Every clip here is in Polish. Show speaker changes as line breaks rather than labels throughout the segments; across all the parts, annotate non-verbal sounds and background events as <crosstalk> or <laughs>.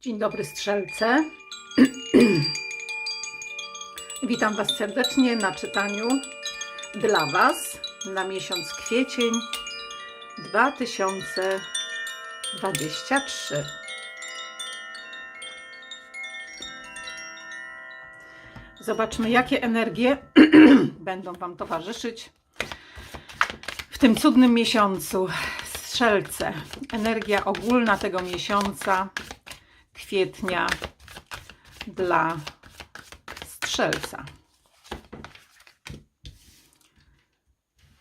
Dzień dobry strzelce. <clears throat> Witam Was serdecznie na czytaniu dla Was na miesiąc kwiecień 2023. Zobaczmy, jakie energie <clears throat> będą Wam towarzyszyć w tym cudnym miesiącu. Strzelce. Energia ogólna tego miesiąca kwietnia dla strzelca.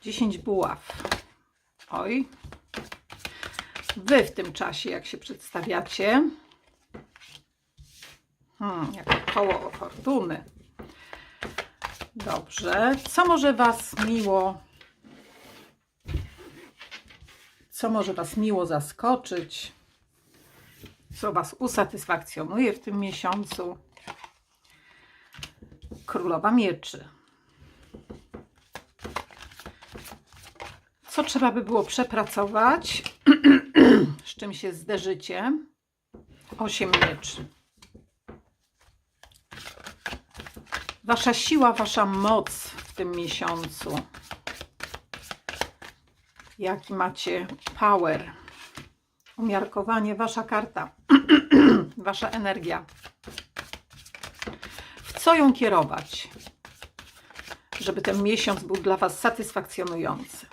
10 buław. Oj. Wy w tym czasie, jak się przedstawiacie, hmm, jak koło fortuny. Dobrze. Co może Was miło, co może Was miło zaskoczyć? Co Was usatysfakcjonuje w tym miesiącu. Królowa Mieczy. Co trzeba by było przepracować? <clears throat> Z czym się zderzycie? Osiem mieczy. Wasza siła, wasza moc w tym miesiącu. Jaki macie power? Umiarkowanie, wasza karta, <clears throat> wasza energia. W co ją kierować, żeby ten miesiąc był dla was satysfakcjonujący?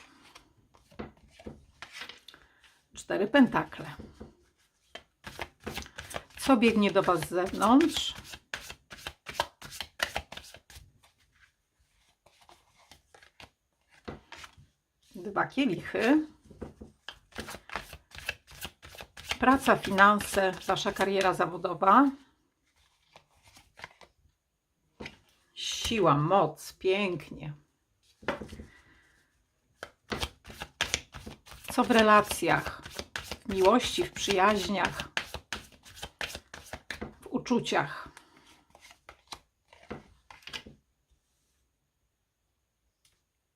Cztery pentakle. Co biegnie do was z zewnątrz? Dwa kielichy. Praca, finanse, wasza kariera zawodowa. Siła, moc, pięknie. Co w relacjach, w miłości, w przyjaźniach, w uczuciach.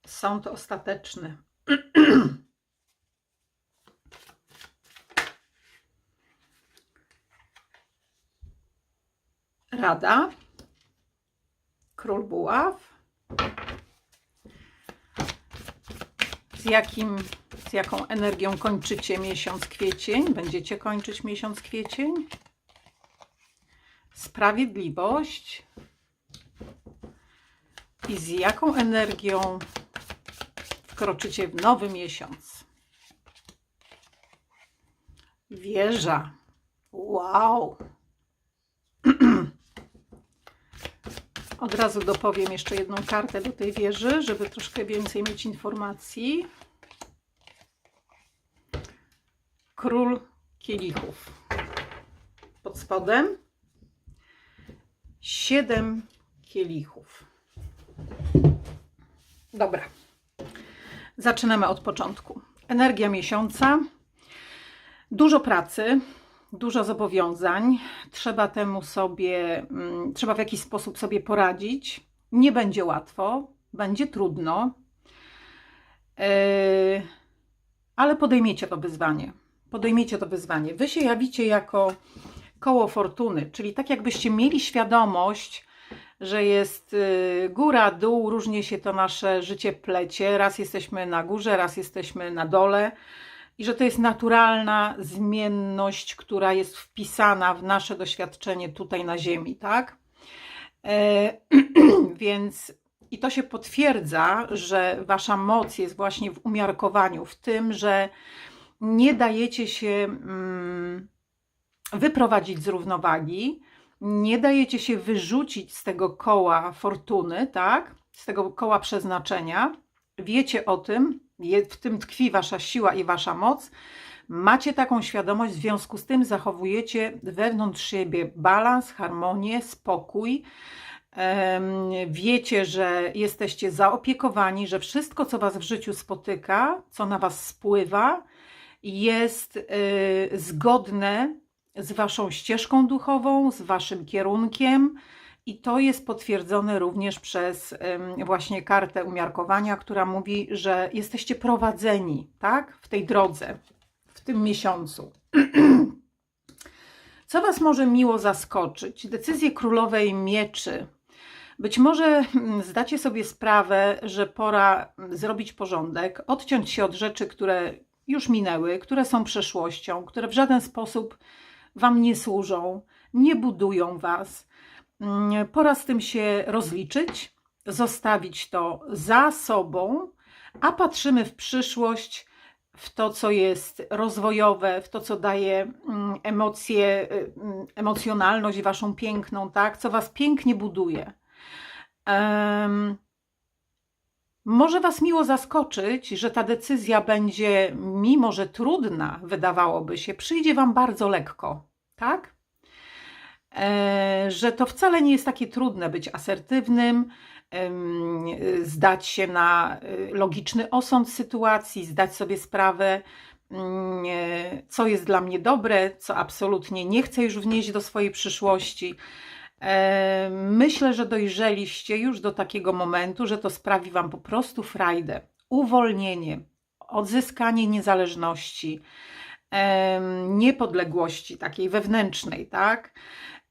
Sąd ostateczny. <clears throat> Rada. Król buław. Z, jakim, z jaką energią kończycie miesiąc kwiecień? Będziecie kończyć miesiąc kwiecień? Sprawiedliwość. I z jaką energią wkroczycie w nowy miesiąc? Wieża. Wow. Od razu dopowiem jeszcze jedną kartę do tej wieży, żeby troszkę więcej mieć informacji. Król kielichów. Pod spodem siedem kielichów. Dobra. Zaczynamy od początku. Energia miesiąca. Dużo pracy, dużo zobowiązań, trzeba temu sobie, mm, trzeba w jakiś sposób sobie poradzić. Nie będzie łatwo, będzie trudno, yy, ale podejmiecie to wyzwanie. Podejmiecie to wyzwanie. Wy się jawicie jako koło fortuny, czyli tak jakbyście mieli świadomość, że jest yy, góra, dół, różnie się to nasze życie plecie. Raz jesteśmy na górze, raz jesteśmy na dole i że to jest naturalna zmienność, która jest wpisana w nasze doświadczenie tutaj na Ziemi, tak? E, <clears throat> więc i to się potwierdza, że wasza moc jest właśnie w umiarkowaniu, w tym, że nie dajecie się mm, wyprowadzić z równowagi, nie dajecie się wyrzucić z tego koła fortuny, tak? Z tego koła przeznaczenia. Wiecie o tym, w tym tkwi wasza siła i wasza moc. Macie taką świadomość, w związku z tym zachowujecie wewnątrz siebie balans, harmonię, spokój. Wiecie, że jesteście zaopiekowani, że wszystko, co was w życiu spotyka, co na was spływa, jest y, zgodne z waszą ścieżką duchową, z waszym kierunkiem i to jest potwierdzone również przez właśnie kartę umiarkowania, która mówi, że jesteście prowadzeni tak, w tej drodze, w tym miesiącu. <clears throat> Co Was może miło zaskoczyć? Decyzje królowej mieczy. Być może mm, zdacie sobie sprawę, że pora mm, zrobić porządek, odciąć się od rzeczy, które już minęły, które są przeszłością, które w żaden sposób Wam nie służą, nie budują Was. Mm, Pora z tym się rozliczyć, zostawić to za sobą, a patrzymy w przyszłość, w to, co jest rozwojowe, w to, co daje mm, emocje, y, emocjonalność Waszą piękną, tak? Co Was pięknie buduje. Em, może Was miło zaskoczyć, że ta decyzja będzie, mimo że trudna, wydawałoby się, przyjdzie Wam bardzo lekko, tak? E, że to wcale nie jest takie trudne być asertywnym, zdać się na y, logiczny osąd sytuacji, zdać sobie sprawę, mm, e, co jest dla mnie dobre, co absolutnie nie chcę już wnieść do swojej przyszłości. E, Myślę, że dojrzeliście już do takiego momentu, że to sprawi Wam po prostu frajdę, uwolnienie, odzyskanie niezależności, niepodległości takiej wewnętrznej, tak?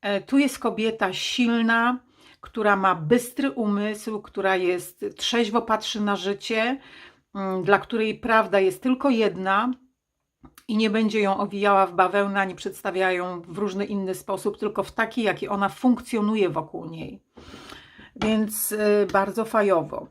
E, Tu jest kobieta silna, która ma bystry umysł, która jest trzeźwo patrzy na życie, mm, dla której prawda jest tylko jedna i nie będzie ją owijała w bawełnę, ani przedstawiała ją w różny inny sposób, tylko w taki, jaki ona funkcjonuje wokół niej. Więc y, bardzo fajowo.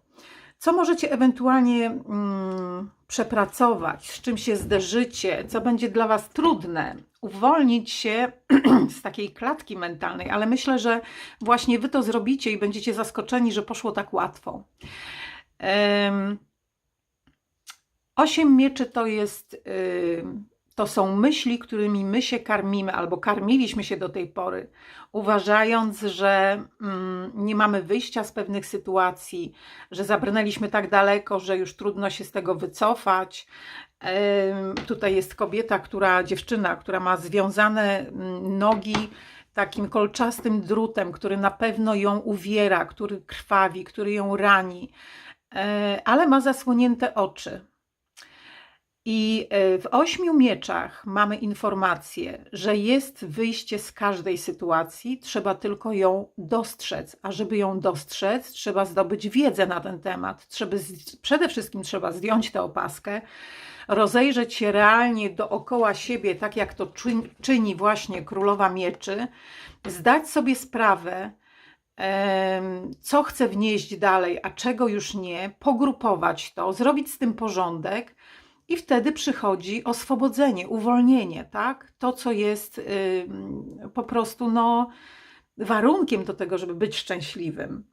Co możecie ewentualnie mm, przepracować, z czym się zderzycie, co będzie dla Was trudne? Uwolnić się <clears throat> z takiej klatki mentalnej, ale myślę, że właśnie Wy to zrobicie i będziecie zaskoczeni, że poszło tak łatwo. Em, Osiem mieczy to jest, y, to są myśli, którymi my się karmimy albo karmiliśmy się do tej pory, uważając, że mm, nie mamy wyjścia z pewnych sytuacji, że zabrnęliśmy tak daleko, że już trudno się z tego wycofać. Em, Tutaj jest kobieta, która, dziewczyna, która ma związane mm, nogi takim kolczastym drutem, który na pewno ją uwiera, który krwawi, który ją rani, e, ale ma zasłonięte oczy. I e, w ośmiu mieczach mamy informację, że jest wyjście z każdej sytuacji, trzeba tylko ją dostrzec. A żeby ją dostrzec, trzeba zdobyć wiedzę na ten temat. Trzeba, przede wszystkim trzeba zdjąć tę opaskę, rozejrzeć się realnie dookoła siebie, tak jak to czyni, właśnie królowa mieczy, zdać sobie sprawę, co chcę wnieść dalej, a czego już nie, pogrupować to, zrobić z tym porządek i wtedy przychodzi oswobodzenie, uwolnienie, tak? To, co jest ym, po prostu no, warunkiem do tego, żeby być szczęśliwym.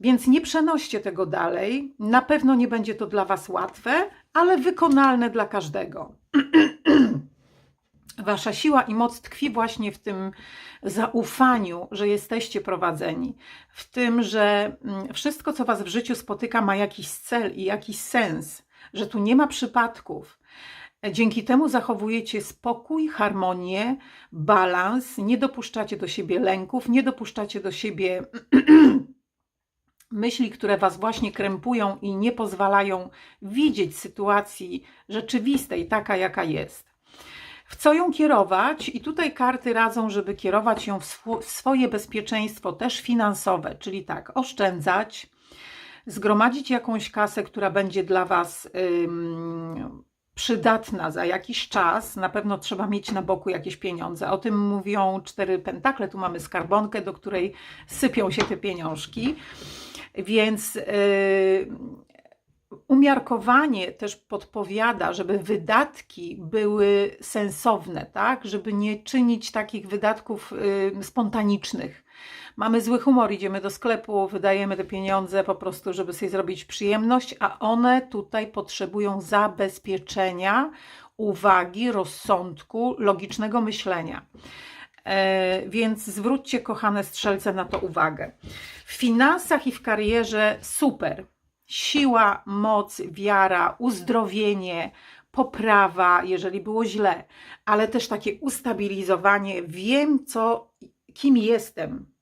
Więc nie przenoście tego dalej. Na pewno nie będzie to dla Was łatwe, ale wykonalne dla każdego. <clears throat> Wasza siła i moc tkwi właśnie w tym zaufaniu, że jesteście prowadzeni, w tym, że mm, wszystko, co Was w życiu spotyka, ma jakiś cel i jakiś sens, że tu nie ma przypadków. Dzięki temu zachowujecie spokój, harmonię, balans, nie dopuszczacie do siebie lęków, nie dopuszczacie do siebie <clears throat> myśli, które Was właśnie krępują i nie pozwalają widzieć sytuacji rzeczywistej, taka jaka jest. W co ją kierować? I tutaj karty radzą, żeby kierować ją w, swo- w swoje bezpieczeństwo, też finansowe, czyli tak, oszczędzać, zgromadzić jakąś kasę, która będzie dla Was przydatna za jakiś czas. Na pewno trzeba mieć na boku jakieś pieniądze. O tym mówią cztery pentakle. Tu mamy skarbonkę, do której sypią się te pieniążki. Więc yy, umiarkowanie też podpowiada, żeby wydatki były sensowne, tak? Żeby nie czynić takich wydatków yy, spontanicznych. Mamy zły humor, idziemy do sklepu, wydajemy te pieniądze po prostu, żeby sobie zrobić przyjemność, a one tutaj potrzebują zabezpieczenia, uwagi, rozsądku, logicznego myślenia. E, Więc zwróćcie, kochane strzelce, na to uwagę. W finansach i w karierze super. Siła, moc, wiara, uzdrowienie, poprawa, jeżeli było źle, ale też takie ustabilizowanie. Wiem, co, kim jestem,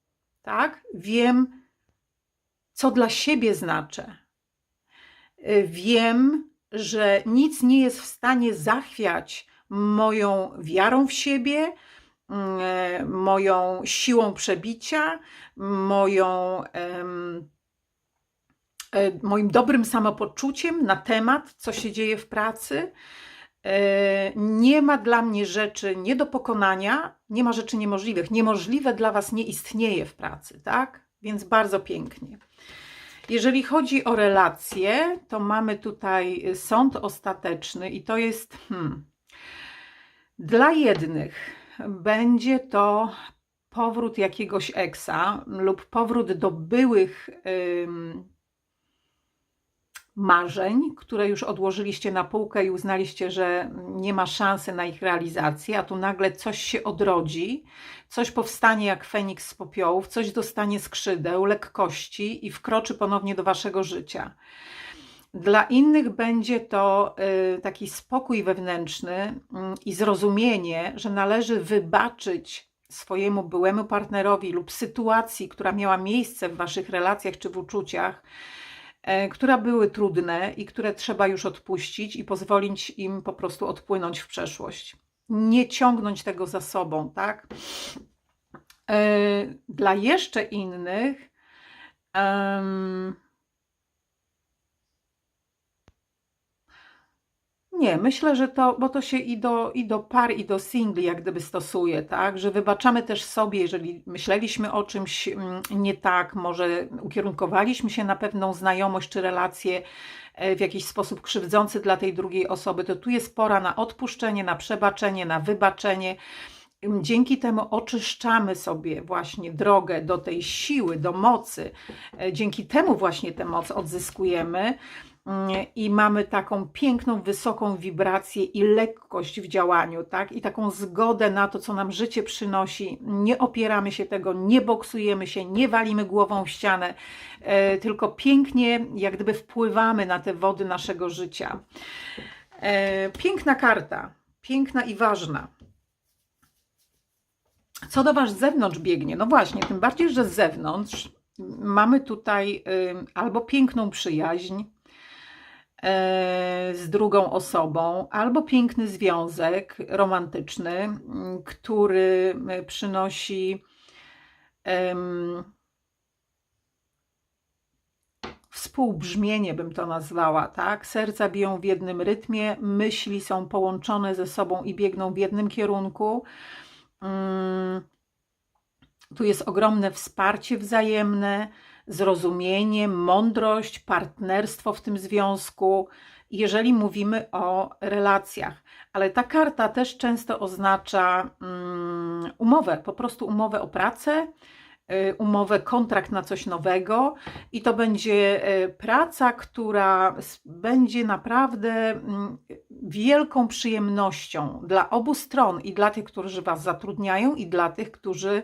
tak? Wiem, co dla siebie znaczę. Y, Wiem, że nic nie jest w stanie zachwiać moją wiarą w siebie, mm, e, moją siłą przebicia, moją, e, moim dobrym samopoczuciem na temat, co się dzieje w pracy. E, Nie ma dla mnie rzeczy nie do pokonania, nie ma rzeczy niemożliwych. Niemożliwe dla Was nie istnieje w pracy, tak? Więc bardzo pięknie. Jeżeli chodzi o relacje, to mamy tutaj sąd ostateczny i to jest hmm, dla jednych będzie to powrót jakiegoś eksa lub powrót do byłych ym, marzeń, które już odłożyliście na półkę i uznaliście, że nie ma szansy na ich realizację, a tu nagle coś się odrodzi, coś powstanie jak Feniks z popiołów, coś dostanie skrzydeł, lekkości i wkroczy ponownie do waszego życia. Dla innych będzie to y, taki spokój wewnętrzny mm, i zrozumienie, że należy wybaczyć swojemu byłemu partnerowi lub sytuacji, która miała miejsce w waszych relacjach czy w uczuciach, które były trudne i które trzeba już odpuścić i pozwolić im po prostu odpłynąć w przeszłość. Nie ciągnąć tego za sobą, tak? E, Dla jeszcze innych. em, Nie, myślę, że to, bo to się i do, i do par, i do singli jak gdyby stosuje, tak? Że wybaczamy też sobie, jeżeli myśleliśmy o czymś mm, nie tak, może ukierunkowaliśmy się na pewną znajomość czy relację e, w jakiś sposób krzywdzący dla tej drugiej osoby, to tu jest pora na odpuszczenie, na przebaczenie, na wybaczenie. Dzięki temu oczyszczamy sobie właśnie drogę do tej siły, do mocy. E, Dzięki temu właśnie tę moc odzyskujemy i mamy taką piękną, wysoką wibrację i lekkość w działaniu, tak? I taką zgodę na to, co nam życie przynosi. Nie opieramy się tego, nie boksujemy się, nie walimy głową w ścianę, e, tylko pięknie, jak gdyby wpływamy na te wody naszego życia. E, piękna karta, piękna i ważna. Co do Was z zewnątrz biegnie? No właśnie, tym bardziej, że z zewnątrz mamy tutaj albo piękną przyjaźń, z drugą osobą, albo piękny związek romantyczny, który e, przynosi współbrzmienie, bym to nazwała, tak? Serca biją w jednym rytmie, myśli są połączone ze sobą i biegną w jednym kierunku. Mm, tu jest ogromne wsparcie wzajemne, zrozumienie, mądrość, partnerstwo w tym związku, jeżeli mówimy o relacjach. Ale ta karta też często oznacza mm, umowę, po prostu umowę o pracę, y, umowę, kontrakt na coś nowego i to będzie y, praca, która będzie naprawdę mm, wielką przyjemnością dla obu stron i dla tych, którzy Was zatrudniają i dla tych, którzy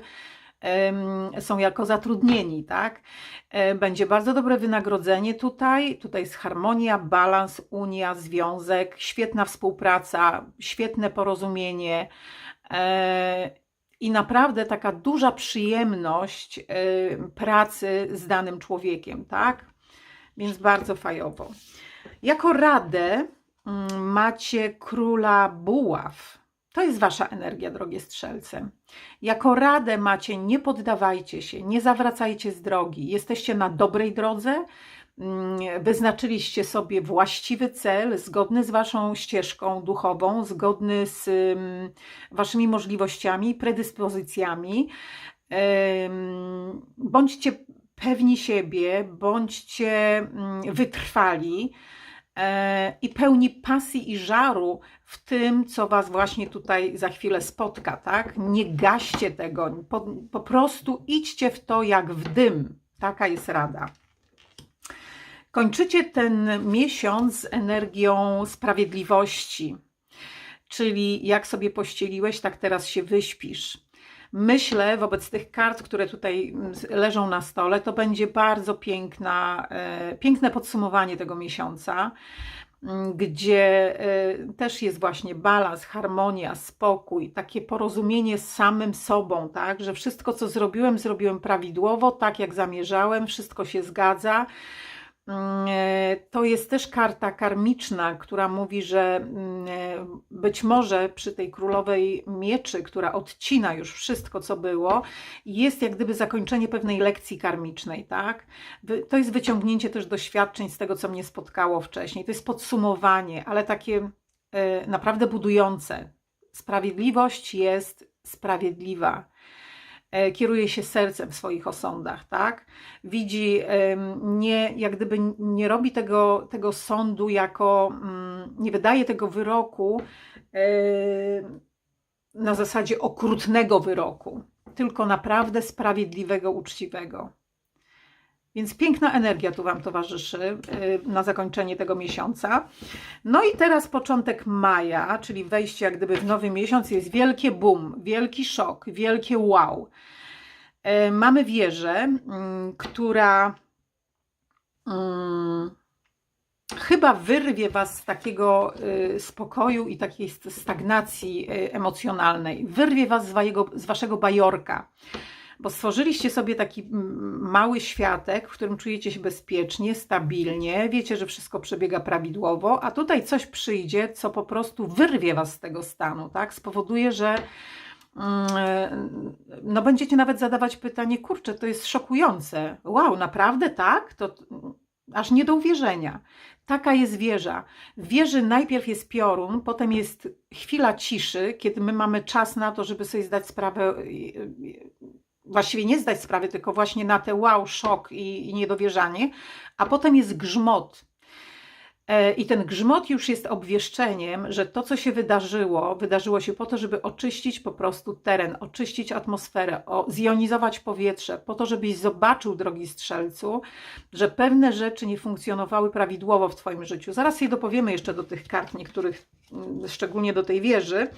są jako zatrudnieni, tak? E, Będzie bardzo dobre wynagrodzenie tutaj. Tutaj jest harmonia, balans, unia, związek, świetna współpraca, świetne porozumienie e, i naprawdę taka duża przyjemność e, pracy z danym człowiekiem, tak? Więc bardzo fajowo. Jako radę mm, macie króla buław. To jest wasza energia, drogie strzelce. Jako radę macie, nie poddawajcie się, nie zawracajcie z drogi. Jesteście na dobrej drodze, mm, wyznaczyliście sobie właściwy cel, zgodny z waszą ścieżką duchową, zgodny z mm, waszymi możliwościami, predyspozycjami. Bądźcie pewni siebie, bądźcie mm, wytrwali i pełni pasji i żaru w tym, co Was właśnie tutaj za chwilę spotka, tak? Nie gaście tego, po, po prostu idźcie w to jak w dym. Taka jest rada. Kończycie ten miesiąc z energią sprawiedliwości, czyli jak sobie pościeliłeś, tak teraz się wyśpisz. Myślę, wobec tych kart, które tutaj mm, leżą na stole, to będzie bardzo piękna, e, piękne podsumowanie tego miesiąca, mm, gdzie e, też jest właśnie balans, harmonia, spokój, takie porozumienie z samym sobą, tak, że wszystko, co zrobiłem, zrobiłem prawidłowo, tak jak zamierzałem, wszystko się zgadza. Mm, e, To jest też karta karmiczna, która mówi, że mm, e, być może przy tej królowej mieczy, która odcina już wszystko, co było, jest jak gdyby zakończenie pewnej lekcji karmicznej, tak? To jest wyciągnięcie też doświadczeń z tego, co mnie spotkało wcześniej. To jest podsumowanie, ale takie e, naprawdę budujące. Sprawiedliwość jest sprawiedliwa kieruje się sercem w swoich osądach, tak? Widzi, nie, jak gdyby nie robi tego, tego sądu jako, mm, nie wydaje tego wyroku na zasadzie okrutnego wyroku, tylko naprawdę sprawiedliwego, uczciwego. Więc piękna energia tu Wam towarzyszy y, na zakończenie tego miesiąca. No i teraz początek maja, czyli wejście jak gdyby w nowy miesiąc, jest wielkie boom, wielki szok, wielkie wow. E, Mamy wieżę, mm, która mm, chyba wyrwie Was z takiego y, spokoju i takiej st- stagnacji y, emocjonalnej. Wyrwie Was z Waszego bajorka bo stworzyliście sobie taki mały światek, w którym czujecie się bezpiecznie, stabilnie, wiecie, że wszystko przebiega prawidłowo, a tutaj coś przyjdzie, co po prostu wyrwie was z tego stanu, tak? Spowoduje, że mm, no będziecie nawet zadawać pytanie, kurczę, to jest szokujące. Wow, naprawdę tak? To mm, aż nie do uwierzenia. Taka jest wieża. W wieży najpierw jest piorun, potem jest chwila ciszy, kiedy my mamy czas na to, żeby sobie zdać sprawę, właściwie nie zdać sprawy, tylko właśnie na te wow, szok i, i niedowierzanie, a potem jest grzmot. E, I ten grzmot już jest obwieszczeniem, że to, co się wydarzyło, wydarzyło się po to, żeby oczyścić po prostu teren, oczyścić atmosferę, o, zjonizować powietrze, po to, żebyś zobaczył, drogi strzelcu, że pewne rzeczy nie funkcjonowały prawidłowo w Twoim życiu. Zaraz się dopowiemy jeszcze do tych kart, niektórych, mm, szczególnie do tej wieży.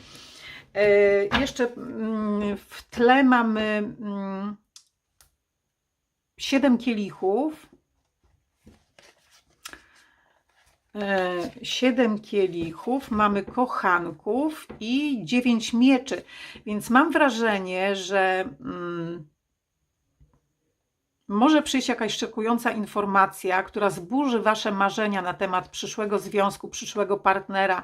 E, Jeszcze mm, w tle mamy mm, siedem kielichów. E, Siedem kielichów, mamy kochanków i dziewięć mieczy. Więc mam wrażenie, że mm, może przyjść jakaś szokująca informacja, która zburzy Wasze marzenia na temat przyszłego związku, przyszłego partnera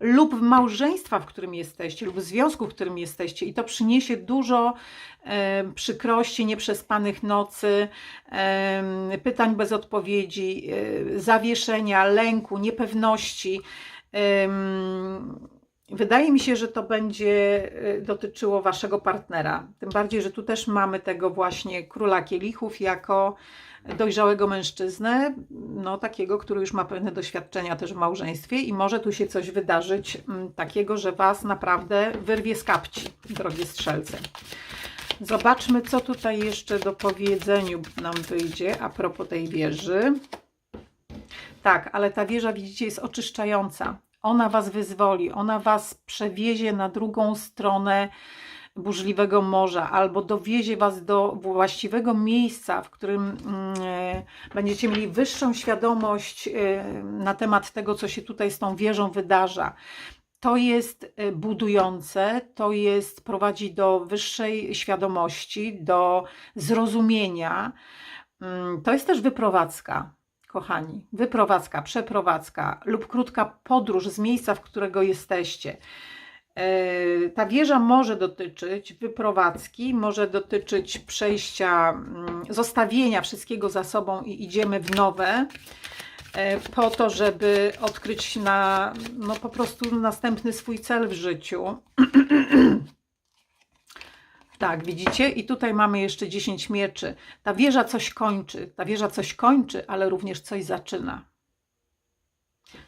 lub małżeństwa, w którym jesteście, lub związku, w którym jesteście. I to przyniesie dużo e, przykrości, nieprzespanych nocy, e, pytań bez odpowiedzi, e, zawieszenia, lęku, niepewności. Em, Wydaje mi się, że to będzie y, dotyczyło Waszego partnera. Tym bardziej, że tu też mamy tego właśnie króla kielichów jako dojrzałego mężczyznę, no takiego, który już ma pewne doświadczenia też w małżeństwie i może tu się coś wydarzyć mm, takiego, że Was naprawdę wyrwie z kapci, drogie strzelce. Zobaczmy, co tutaj jeszcze do powiedzeniu nam wyjdzie a propos tej wieży. Tak, ale ta wieża, widzicie, jest oczyszczająca. Ona was wyzwoli, ona was przewiezie na drugą stronę burzliwego morza albo dowiezie was do właściwego miejsca, w którym mm, e, będziecie mieli wyższą świadomość e, na temat tego, co się tutaj z tą wieżą wydarza. To jest e, budujące, to jest prowadzi do wyższej świadomości, do zrozumienia. Mm, To jest też wyprowadzka kochani, wyprowadzka, przeprowadzka lub krótka podróż z miejsca, w którego jesteście. E, Ta wieża może dotyczyć wyprowadzki, może dotyczyć przejścia, mm, zostawienia wszystkiego za sobą i idziemy w nowe, e, po to, żeby odkryć na, no po prostu następny swój cel w życiu. <clears throat> Tak, widzicie? I tutaj mamy jeszcze 10 mieczy. Ta wieża coś kończy. Ta wieża coś kończy, ale również coś zaczyna.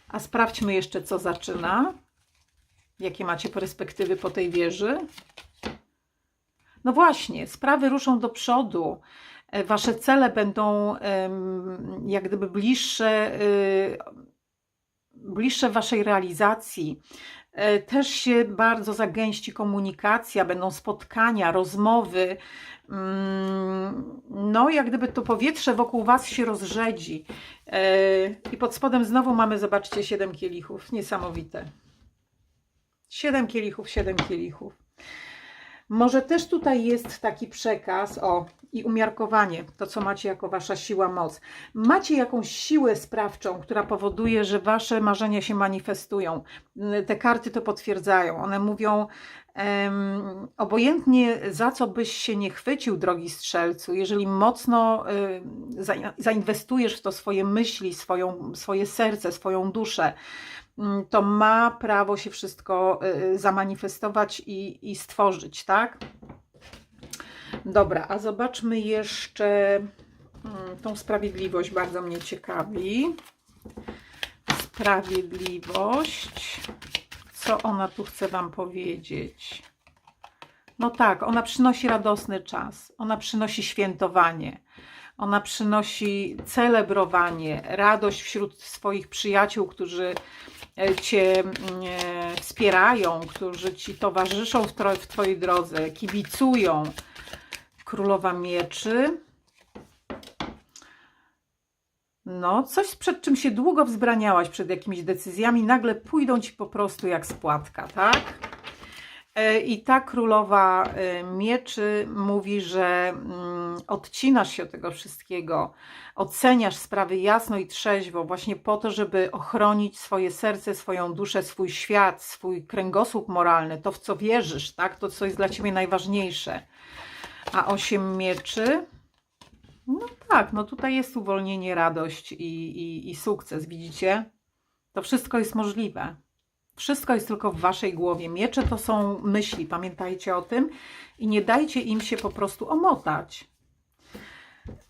A sprawdźmy jeszcze, co zaczyna. Jakie macie perspektywy po tej wieży? No właśnie, sprawy ruszą do przodu. E, Wasze cele będą jak gdyby bliższe, y, bliższe waszej realizacji. E, Też się bardzo zagęści komunikacja, będą spotkania, rozmowy. Mm, No, jak gdyby to powietrze wokół Was się rozrzedzi. E, I pod spodem znowu mamy, zobaczcie, siedem kielichów. Niesamowite. Siedem kielichów, siedem kielichów. Może też tutaj jest taki przekaz, o, i umiarkowanie, to co macie jako wasza siła, moc. Macie jakąś siłę sprawczą, która powoduje, że wasze marzenia się manifestują. Te karty to potwierdzają. One mówią, em, obojętnie za co byś się nie chwycił, drogi strzelcu, jeżeli mocno za- zainwestujesz w to swoje myśli, swoją, swoje serce, swoją duszę, mm, to ma prawo się wszystko y, zamanifestować i, i stworzyć, tak? Dobra, a zobaczmy jeszcze mm, tą sprawiedliwość, bardzo mnie ciekawi. Sprawiedliwość. Co ona tu chce Wam powiedzieć? No tak, ona przynosi radosny czas, ona przynosi świętowanie, ona przynosi celebrowanie, radość wśród swoich przyjaciół, którzy Cię mm, e, wspierają, którzy Ci towarzyszą w Twojej drodze, kibicują. Królowa Mieczy. No, coś przed czym się długo wzbraniałaś, przed jakimiś decyzjami, nagle pójdą Ci po prostu jak spłatka, tak? E, I ta królowa e, mieczy mówi, że mm, odcinasz się od tego wszystkiego, oceniasz sprawy jasno i trzeźwo, właśnie po to, żeby ochronić swoje serce, swoją duszę, swój świat, swój kręgosłup moralny, to w co wierzysz, tak? To, co jest dla ciebie najważniejsze. A osiem mieczy. No tak, no tutaj jest uwolnienie, radość i, i, i sukces, widzicie? To wszystko jest możliwe. Wszystko jest tylko w waszej głowie. Miecze to są myśli, pamiętajcie o tym i nie dajcie im się po prostu omotać.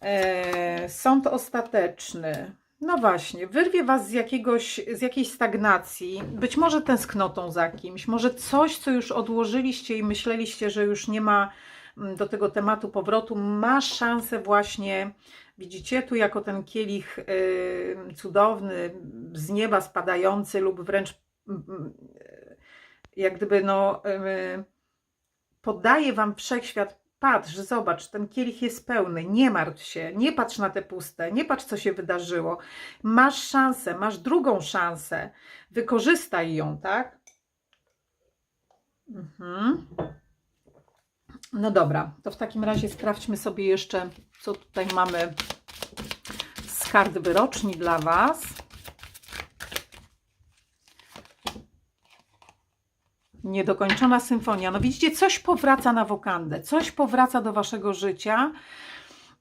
Eee, sąd ostateczny. No właśnie, wyrwie was z, jakiegoś, z jakiejś stagnacji, być może tęsknotą za kimś, może coś, co już odłożyliście i myśleliście, że już nie ma mm, do tego tematu powrotu, ma szansę właśnie, widzicie, tu jako ten kielich yy, cudowny, z nieba spadający lub wręcz jak gdyby no podaje wam wszechświat Patrz, zobacz, ten kielich jest pełny, nie martw się, nie patrz na te puste, nie patrz, co się wydarzyło. Masz szansę, masz drugą szansę, wykorzystaj ją, tak? Mhm. No dobra, to w takim razie sprawdźmy sobie jeszcze, co tutaj mamy z kart wyroczni dla Was. Niedokończona symfonia. No widzicie, coś powraca na wokandę, coś powraca do waszego życia,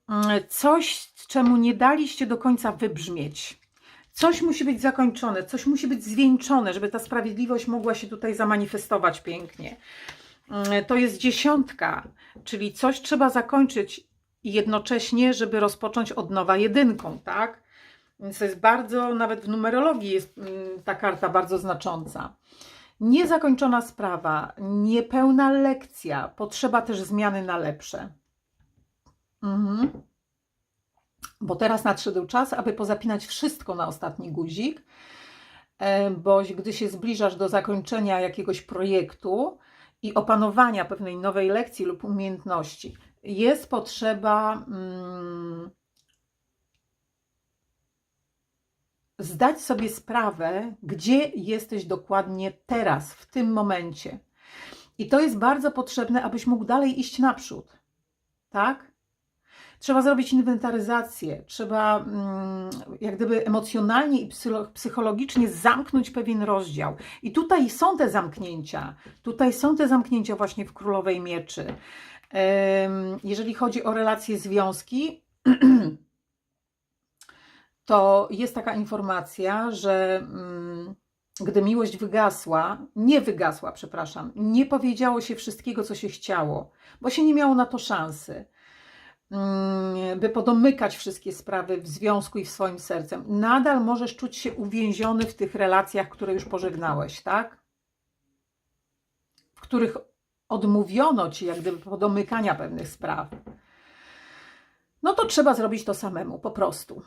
mm, coś, czemu nie daliście do końca wybrzmieć. Coś musi być zakończone, coś musi być zwieńczone, żeby ta sprawiedliwość mogła się tutaj zamanifestować pięknie. Mm, To jest dziesiątka, czyli coś trzeba zakończyć jednocześnie, żeby rozpocząć od nowa jedynką, tak? Więc to jest bardzo, nawet w numerologii jest mm, ta karta bardzo znacząca. Niezakończona sprawa, niepełna lekcja, potrzeba też zmiany na lepsze. Mhm. Bo teraz nadszedł czas, aby pozapinać wszystko na ostatni guzik, e, bo gdy się zbliżasz do zakończenia jakiegoś projektu i opanowania pewnej nowej lekcji lub umiejętności, jest potrzeba. Mm, zdać sobie sprawę, gdzie jesteś dokładnie teraz, w tym momencie. I to jest bardzo potrzebne, abyś mógł dalej iść naprzód. Tak? Trzeba zrobić inwentaryzację, trzeba mm, jak gdyby emocjonalnie i psychologicznie zamknąć pewien rozdział. I tutaj są te zamknięcia. Tutaj są te zamknięcia właśnie w Królowej Mieczy. Jeżeli chodzi o relacje, związki, <clears throat> to jest taka informacja, że mm, gdy miłość wygasła, nie wygasła, przepraszam, nie powiedziało się wszystkiego, co się chciało, bo się nie miało na to szansy, mm, by podomykać wszystkie sprawy w związku i w swoim sercem. Nadal możesz czuć się uwięziony w tych relacjach, które już pożegnałeś, tak? W których odmówiono ci, jak gdyby, podomykania pewnych spraw. No to trzeba zrobić to samemu, po prostu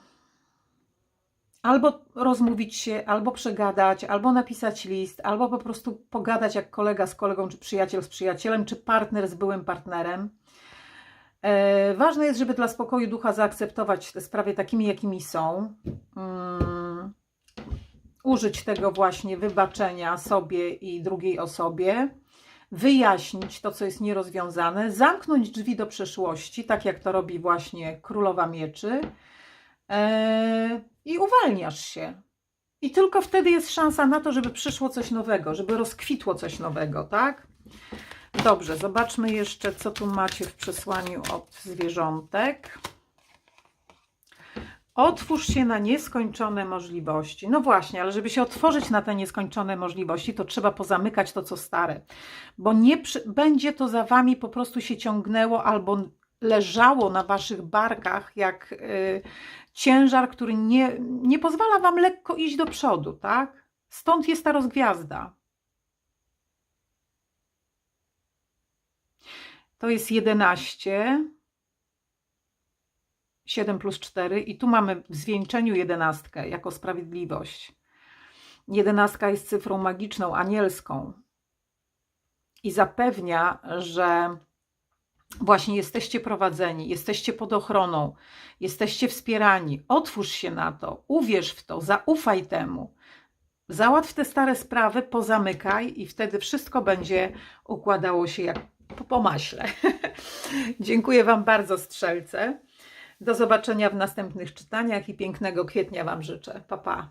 albo rozmówić się, albo przegadać, albo napisać list, albo po prostu pogadać jak kolega z kolegą, czy przyjaciel z przyjacielem, czy partner z byłym partnerem. E, ważne jest, żeby dla spokoju ducha zaakceptować te sprawy takimi, jakimi są. Mm, użyć tego właśnie wybaczenia sobie i drugiej osobie, wyjaśnić to, co jest nierozwiązane, zamknąć drzwi do przeszłości, tak jak to robi właśnie Królowa Mieczy, e, i uwalniasz się. I tylko wtedy jest szansa na to, żeby przyszło coś nowego, żeby rozkwitło coś nowego, tak? Dobrze, zobaczmy jeszcze, co tu macie w przesłaniu od zwierzątek. Otwórz się na nieskończone możliwości. No właśnie, ale żeby się otworzyć na te nieskończone możliwości, to trzeba pozamykać to, co stare, bo nie będzie to za wami po prostu się ciągnęło albo leżało na waszych barkach jak y, ciężar, który nie, nie pozwala wam lekko iść do przodu, tak? Stąd jest ta rozgwiazda. To jest 11. 7 plus 4 i tu mamy w zwieńczeniu jedenastkę jako sprawiedliwość. Jedenastka jest cyfrą magiczną, anielską i zapewnia, że właśnie jesteście prowadzeni, jesteście pod ochroną, jesteście wspierani. Otwórz się na to, uwierz w to, zaufaj temu. Załatw te stare sprawy, pozamykaj i wtedy wszystko będzie układało się jak po, po maśle. <laughs> Dziękuję Wam bardzo, strzelce. Do zobaczenia w następnych czytaniach i pięknego kwietnia Wam życzę. Pa, pa.